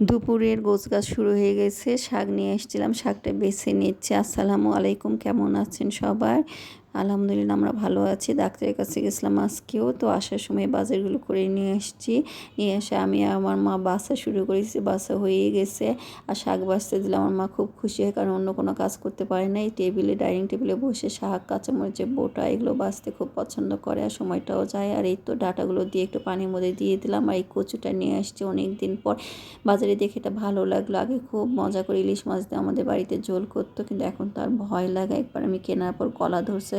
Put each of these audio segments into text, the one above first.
দুপুরের গোছ গাছ শুরু হয়ে গেছে, শাক নিয়ে এসেছিলাম, শাকটা বেছে নিচ্ছে। আসসালামু আলাইকুম, কেমন আছেন সবার? আলহামদুলিল্লাহ আমরা ভালো আছি। ডাক্তারের কাছে গেছিলাম আজকেও তো আসার সময় বাজারগুলো করে নিয়ে এসেছি নিয়ে এসে আমি আমার মা বাসা শুরু করেছি, বাসা হয়ে গেছে। আর শাক বাঁচতে দিলে আমার মা খুব খুশি হয়, কারণ অন্য কোনো কাজ করতে পারে না এই টেবিলে, ডাইনিং টেবিলে বসে শাক কাঁচামরিচের বোটা এগুলো বাঁচতে খুব পছন্দ করে আর সময়টাও যায়। আর এই তো ডাটাগুলো দিয়ে একটু পানির মধ্যে দিয়ে দিলাম আর এই কচুটা নিয়ে আসছি অনেক দিন পর। বাজারে দেখে এটা ভালো লাগল। আগে খুব মজা করে ইলিশ মাছ দিয়ে আমাদের বাড়িতে ঝোল করতো, কিন্তু এখন তার ভয় লাগে। একবার আমি কেনার পর গলা ধরছে।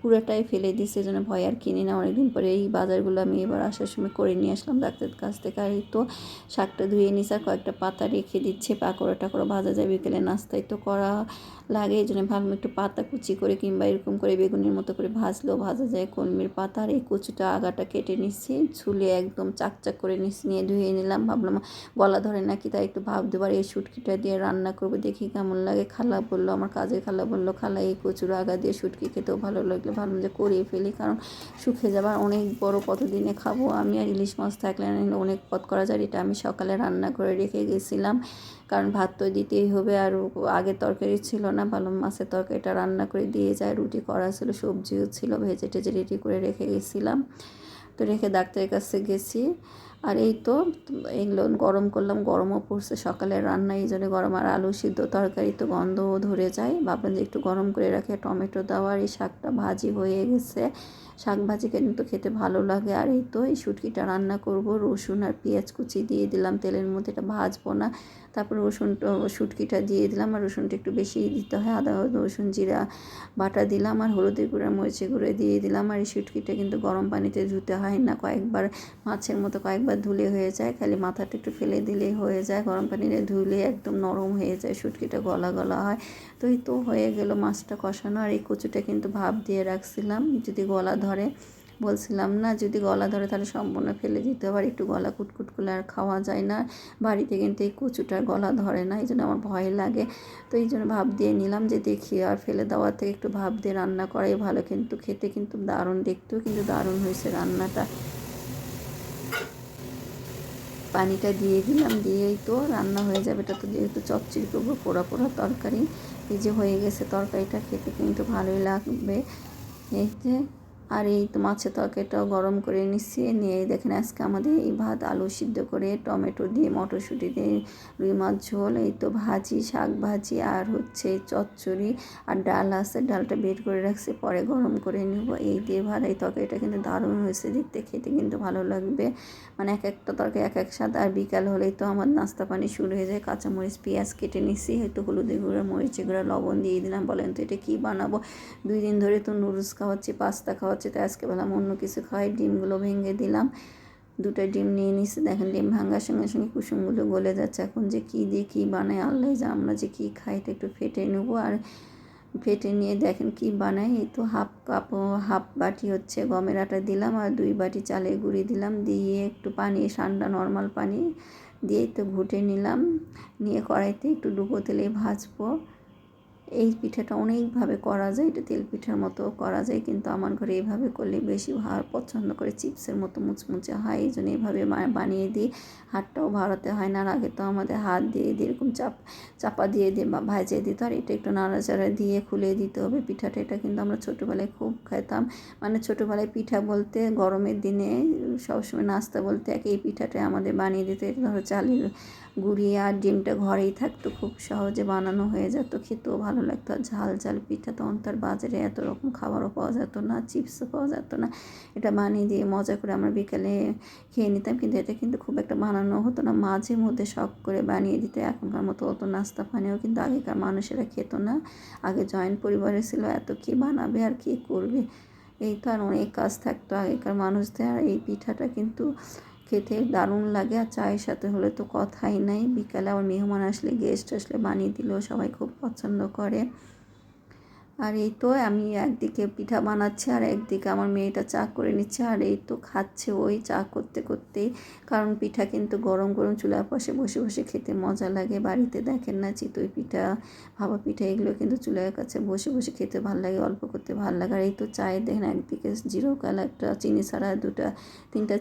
পুরোটাই ফেলে দিছে জন্য ভয় আর কিনি না। অনেকদিন পরে এই বাজারগুলো আমি এবার আসার সময় করে নিয়ে আসলাম ডাক্তারের কাছ থেকে। আর তো শাকটা ধুয়ে নিস আর কয়েকটা পাতা রেখে দিচ্ছে। পাকোড়া টাকোড়া ভাজা যায় বিকেলে নাস্তায় তো করা লাগে। এই জন্য ভাবলাম একটু পাতা কুচি করে কিংবা এরকম করে বেগুনের মতো করে ভাজলেও ভাজা যায়। কলমির পাতা আর এই কুচিটা আগাটা কেটে নিচ্ছি ঝুলে একদম চাকচাক করে নিচ্ছি নিয়ে ধুয়ে নিলাম। ভাবলাম গলা ধরে নাকি, তাই একটু ভাব দেবার এই শুটকিটা দিয়ে রান্না করব, দেখি কেমন লাগে। খালা বলল, আমার কাজে খালা বলল, খালা এই কচুর আগা দিয়ে শুটকি খেতেও ভালো লাগল ভাবলাম যে করিয়ে ফেলি, কারণ শুকিয়ে যাবার অনেক বড় কতদিনে খাব আমি আর ইলিশ মাছ থাকলে অনেক পথ করা যায়, এটা আমি সকালে রান্না করে রেখে গেছিলাম। কারণ ভাত তো দিতেই হবে আর আগে তরকারি ছিল না, ভালো মাছের তরকারিটা রান্না করে দিয়ে যায়, রুটি করা ছিল, সবজিও ছিল ভেজে টেজে রেডি করে রেখে গেছিলাম। তো রেখে ডাক্তারের কাছে গেছি। আর এই তো, এগুলো গরম করলাম, গরমও পড়ছে। সকালে রান্না এই জন্য গরম, আর আলু সিদ্ধ তরকারি তো গন্ধও ধরে যায়। ভাবলাম যে একটু গরম করে রাখে টমেটো দেওয়ার এই শাকটা ভাজি হয়ে গেছে। শাক ভাজি কিন্তু খেতে ভালো লাগে। আর এই তো, এই শুটকিটা রান্না করব, রসুন আর পেঁয়াজ কুচি দিয়ে দিলাম তেলের মধ্যে, এটা ভাজবো না। তারপর রসুনটা শুটকিটা দিয়ে দিলাম, আর রসুনটা একটু বেশি দিতে হয়। আদা, রসুন, জিরা বাটা দিলাম, আর হলুদের গুঁড়া মরিচে গুঁড়ো দিয়ে দিলাম। আর এই শুটকিটা কিন্তু গরম পানিতে ধুতে হয় না কয়েকবার, মাছের মতো কয়েকবার ধুলে হয়ে যায়, খালি মাথাটা একটু ফেলে দিলেই হয়ে যায়। গরম পানিতে ধুলে একদম নরম হয়ে যায় শুটকিটা গলা গলা হয়। তো এই তো হয়ে গেল মাছটা কষানো। আর এই কচুটা কিন্তু ভাপ দিয়ে রাখছিলাম, যদি গলা ধরে। বলছিলাম না, যদি গলা ধরে তাহলে সম্পূর্ণ ফেলে দিতে হবে। আর একটু গলা কুটকুট করলে আর খাওয়া যায় না। বাড়িতে কিন্তু এই কচুটার গলা ধরে না, এই জন্য আমার ভয় লাগে। তো এই জন্য ভাব দিয়ে নিলাম যে দেখি আর ফেলে দেওয়ার থেকে একটু ভাব দিয়ে রান্না করাই ভালো। কিন্তু খেতে কিন্তু দারুণ, দেখতেও কিন্তু দারুণ হয়েছে রান্নাটা। পানিটা দিয়ে দিলাম, দিয়েই তো রান্না হয়ে যাবে। এটা তো যেহেতু চচ্চির করব, পোড়া পোড়া তরকারি। এই যে হয়ে গেছে তরকারিটা খেতে কিন্তু ভালোই লাগবে। এই যে আর এই তো মাছের তরকারিটাও গরম করে নিচ্ছি। নিয়ে দেখেন আজকে আমাদের এই ভাত আলু সিদ্ধ করে টমেটো দিয়ে, মটরশুঁটি দিয়ে, রুই মাছ, ঝোল, এই তো ভাজি, শাক ভাজি আর হচ্ছে চচ্চড়ি আর ডাল আছে। ডালটা বের করে রাখছি, পরে গরম করে নেব। এই দিয়ে ভাত, এই তরকারিটা কিন্তু দারুণ হয়েছে। দেখতে খেতে কিন্তু ভালো লাগবে। মানে এক একটা তরকারি এক এক স্বাদ। আর বিকাল হলেই তো আমার নাস্তা পানি শুরু হয়ে যায়। কাঁচামরিচ, পেঁয়াজ কেটে নিচ্ছি হয়তো হলুদে গুঁড়ো মরিচে গুঁড়ো, লবণ দিয়ে দিলাম। বলেন তো এটা কী বানাবো? দুই দিন ধরে তো নুডলস খাওয়াচ্ছি, পাস্তা খাওয়াচ্ছি। হচ্ছে তো আজকে বললাম অন্য কিছু খাই, ডিমগুলো ভেঙে দিলাম। দুটো ডিম নিয়ে নিচ্ছি দেখেন ডিম ভাঙার সঙ্গে সঙ্গে কুসুমগুলো গলে যাচ্ছে। এখন যে কী দিয়ে কী বানায়, আল্লাহ যে, আমরা যে কী খাই, এটা একটু ফেটে নেব। আর ফেটে নিয়ে দেখেন কি বানাই এই তো হাফ কাপ হাফ বাটি হচ্ছে গমের আটা দিলাম আর দুই বাটি চালের গুঁড়ি দিলাম। দিয়ে একটু পানি, ঠান্ডা নর্মাল পানি দিয়ে তো ঘুটে নিলাম। নিয়ে কড়াইতে একটু ডুবো তেলে ভাজবো। এই পিঠাটা অনেকভাবে করা যায়, এটা তেল পিঠার মতো করা যায়, কিন্তু আমার ঘরে এইভাবে করলে বেশি ভার পছন্দ করে চিপসের মতো মুচমুচে হয়, এই জন্য এইভাবে বানিয়ে দিই। হাতটাও ভাড়াতে হয় না আগে তো আমাদের হাত দিয়ে দিয়ে এরকম চাপ, চাপা দিয়ে দিয়ে বা ভাজিয়ে দিত আর এটা একটু নাড়াচাড়া দিয়ে খুলে দিতে হবে পিঠাটা, এটা কিন্তু আমরা ছোটোবেলায় খুব খেতাম। মানে ছোটোবেলায় পিঠা বলতে গরমের দিনে সবসময় নাস্তা বলতে এক, এই পিঠাটা আমাদের বানিয়ে দিতে, এটা ধরো চালের গুঁড়ি আর ডিমটা ঘরেই থাকতো, খুব সহজে বানানো হয়ে যেত, খেতেও ভালো লাগতো। আর ঝাল ঝাল পিঠা তখন তার বাজারে এত রকম খাবারও পাওয়া যেত না, চিপসও পাওয়া যেত না। এটা বানিয়ে দিয়ে মজা করে আমরা বিকালে খেয়ে নিতাম, কিন্তু এটা কিন্তু খুব একটা বানানো হতো না। মাঝে মধ্যে শখ করে বানিয়ে দিতে, এখনকার মতো অত নাস্তা পানিও কিন্তু আগেকার মানুষেরা খেত না। আগে জয়েন্ট পরিবারে ছিল, এত কী বানাবে আর কী করবে? এই তো আর অনেক কাজ থাকতো আগেকার মানুষদের, আর এই পিঠাটা কিন্তু খেতে দারুণ লাগে আর চায়ের সাথে হলে তো কথাই নাই। বিকালে আবার মেহমান আসলে গেস্ট আসলে বানিয়ে দিলেও সবাই খুব পছন্দ করে। আর এই তো আমি একদিকে পিঠা বানাচ্ছি আর একদিকে আমার মেয়েটা চা করে নিচ্ছে আর এই তো খাচ্ছে ওই চা করতে করতেই কারণ পিঠা কিন্তু গরম গরম চুলার পাশে বসে বসে খেতে মজা লাগে। বাড়িতে দেখেন না চিতই পিঠা ভাবা পিঠা, এগুলো কিন্তু চুলার কাছে বসে বসে খেতে ভালো লাগে, অল্প করতে ভালো লাগে। আর এই তো চায়ের দেখেন একদিকে জিরো কালারটা চিনি ছাড়া দুটা, তিনটা